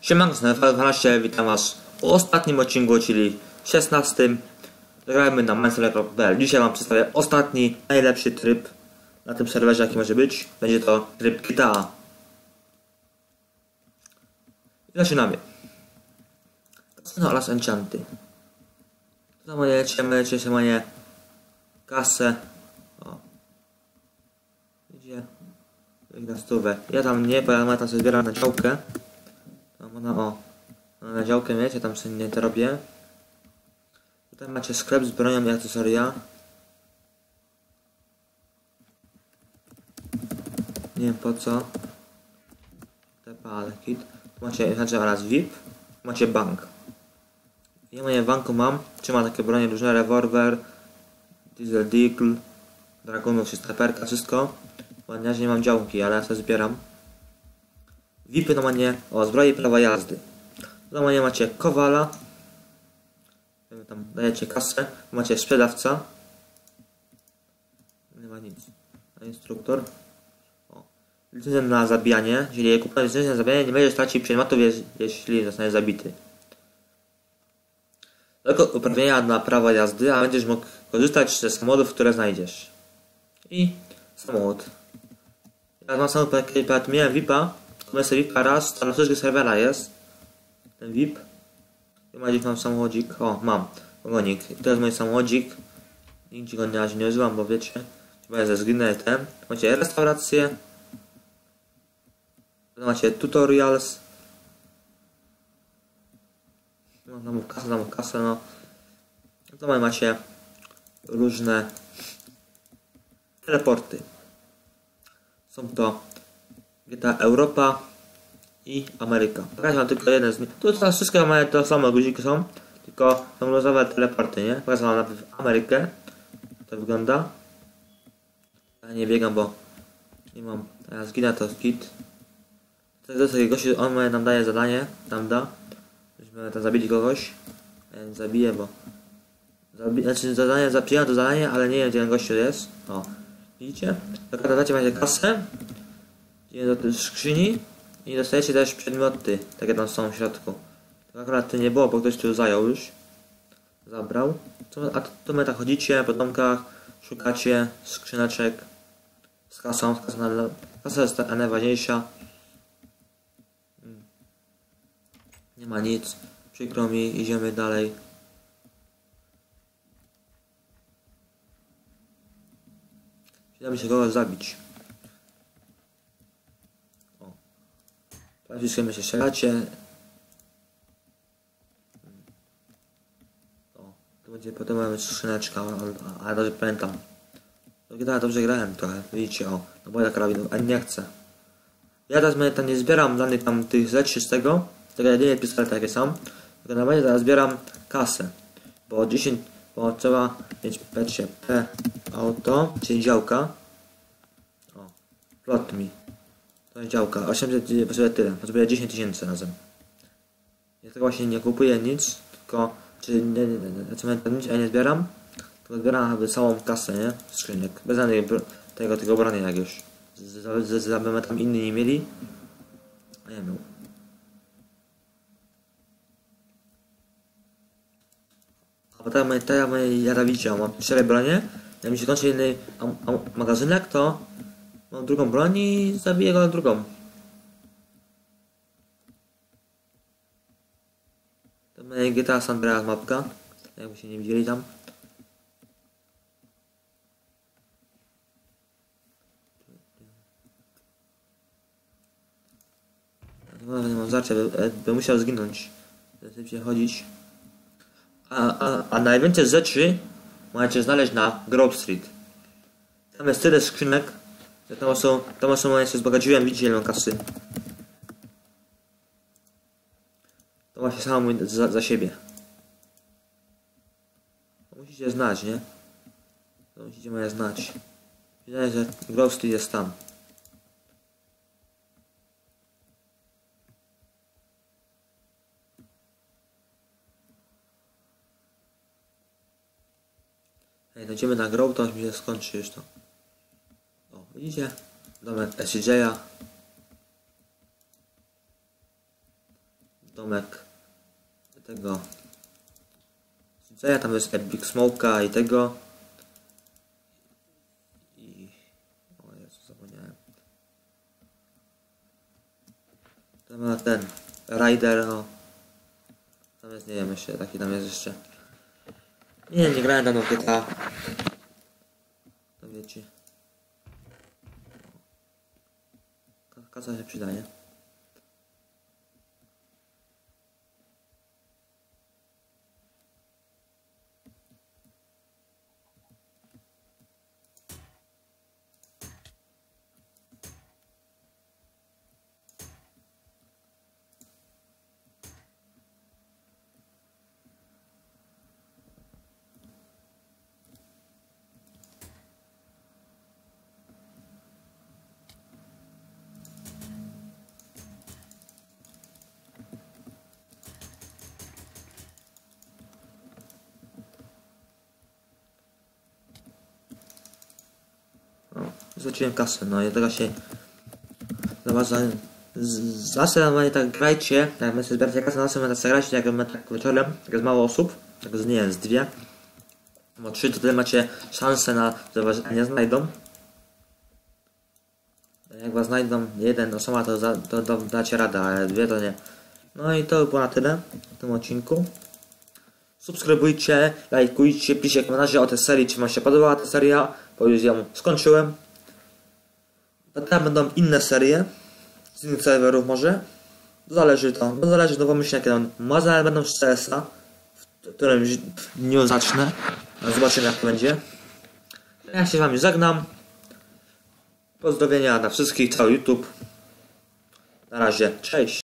Siemanko, z 12, witam was w ostatnim odcinku, czyli 16. Zagrajmy na mindselect.pl. Dzisiaj wam przedstawię ostatni, najlepszy tryb na tym serwerze, jaki może być. Będzie to tryb GTA. I zaczynamy. Kasyno oraz enchanty. Lecimy, lecimy moje kasę. O. Idzie. Na stówę. Ja tam nie, bo ja tam sobie zbieram na działkę. Ona o. Na działkę ja tam sobie nie to robię. Tutaj macie sklep z bronią i akcesoria. Nie wiem po co. Tepa, ale kit. Tu macie znaczy oraz VIP. Tu macie bank. Ja moje banku mam. Trzyma takie bronie różne, rewolwer, diesel deagle, dragonów, steperka, wszystko. Ładnie, że nie mam działki, ale ja sobie zbieram. VIPy to nie o zbroi prawa jazdy. To nie macie kowala. Tam dajecie kasę. Macie sprzedawca. Nie ma nic. Instruktor. O. Na zabijanie. Jeżeli kupisz licencję na zabijanie, nie będziesz stracić przedmiotów, jeśli zostanie zabity. Tylko uprawnienia na prawo jazdy, a będziesz mógł korzystać ze samochodów, które znajdziesz. I samochód. Ja mam samochód, miałem VIP-a, kupiłem sobie VIP-a raz, to na serwera jest. Ten VIP. I ma gdzieś mam samochodzik. O, mam. Ogonik. I to jest mój samochodzik. Nigdzie go na razie nie używam, bo wiecie. Chyba jest zginę ten. Macie restaurację. Macie tutorials. No, tam kasę, tam kasę, no. Macie różne teleporty. Są to GTA Europa i Ameryka. Pokażę wam tylko jeden z. Tu teraz wszystkie mają to samo guziki są, tylko są losowe teleporty, nie? Pokażę wam najpierw Amerykę. To wygląda. Ja nie biegam, bo nie mam. Ja zginę to skit. To jest taki gościu, on nam daje zadanie, nam da. Żebyśmy tam zabili kogoś. Ja zabiję, bo... Zabi znaczy zadanie, przyjąłem to zadanie, ale nie wiem gdzie ten gościu jest. O, widzicie? Dokładacie macie kasę. Idzie do skrzyni. I dostajecie też przedmioty, takie tam są w środku. To akurat to nie było, bo ktoś tu zajął już. Zabrał. A my tak chodzicie po domkach, szukacie skrzyneczek z kasą. Z kasą na, kasa jest ta najważniejsza. Nie ma nic. Przykro mi, idziemy dalej. Przyda mi się kogoś zabić. Wszystkie się strzelacie. O. To będzie potem mamy skrzyneczka, ale dobrze pamiętam. To gitara dobrze grałem trochę, widzicie, o. No bo ja karabinu, a nie chcę. Ja teraz tam nie zbieram danych tam tych rzeczy z tego. Tego jedynie pistolety jakie są. Tylko na razie teraz zbieram kasę. Bo 10, bo trzeba mieć P auto, czyli działka. O, plot mi. To jest działka, 800, potrzebuję tyle, potrzebuję 10 tysięcy razem. Ja tego właśnie nie kupuję nic, tylko, czy nie, nie, nie, nic, ja nie zbieram, tylko zbieram jakby całą kasę, nie, skrzyniek, bez żadnej tego, tego broni jak już. Z, z, tam inni nie mieli, a ja miał. A potem mamy te mamy jarawicie, mam cztery bronie. Jak mi się kończy inny magazynek, to mam drugą broń i zabiję go na drugą. To mamy GTA San Andreas mapka. Jakby się nie widzieli tam. No, nie mam żarcia, by, by musiał zginąć. Zatem się chodzić. A, a, a najwięcej rzeczy możecie znaleźć na Grove Street. Tam jest tyle skrzynek, że tam są, tam ja się wzbogaciłem, widzicie ile mam kasy. To właśnie samo mówię za, za siebie. To musicie znać, nie? To musicie moje znać. Wydaje że Street jest tam. Jak dojdziemy na grob, to mi się skończy już to. Widzicie? Domek SJ'a. domek tego Zaya, tam jest Epic Smoka i tego. I o Jezu, zapomniałem. Tam ma ten Rider, o tam jest, nie wiem jeszcze, taki tam jest jeszcze. Nie, nie grałem dawno w GTA to wiecie Ka- Kasa się przydaje No, zwróciłem kasę, no i teraz się zobacz, z- zawsze normalnie tak grajcie, jak my zbieracie kasę, zawsze będę sobie grać, jak my tak wieczorem, jak jest mało osób, tak z nie wiem, z dwie, bo trzy to tyle macie szansę na, że nie znajdą. Jak was znajdą jeden osoba, to, za, to, to dacie radę, ale dwie to nie. No i to by było na tyle w tym odcinku. Subskrybujcie, lajkujcie, piszcie komentarze o tej serii, czy wam się podobała ta seria, bo już ją skończyłem. Teraz będą inne serie, z innych serwerów może. Zależy to, no zależy, no pomyślę jakie będą. Może będą z CS-a, w którym dniu zacznę. Zobaczymy jak to będzie. Ja się z wami żegnam. Pozdrowienia dla wszystkich, cały YouTube. Na razie, cześć.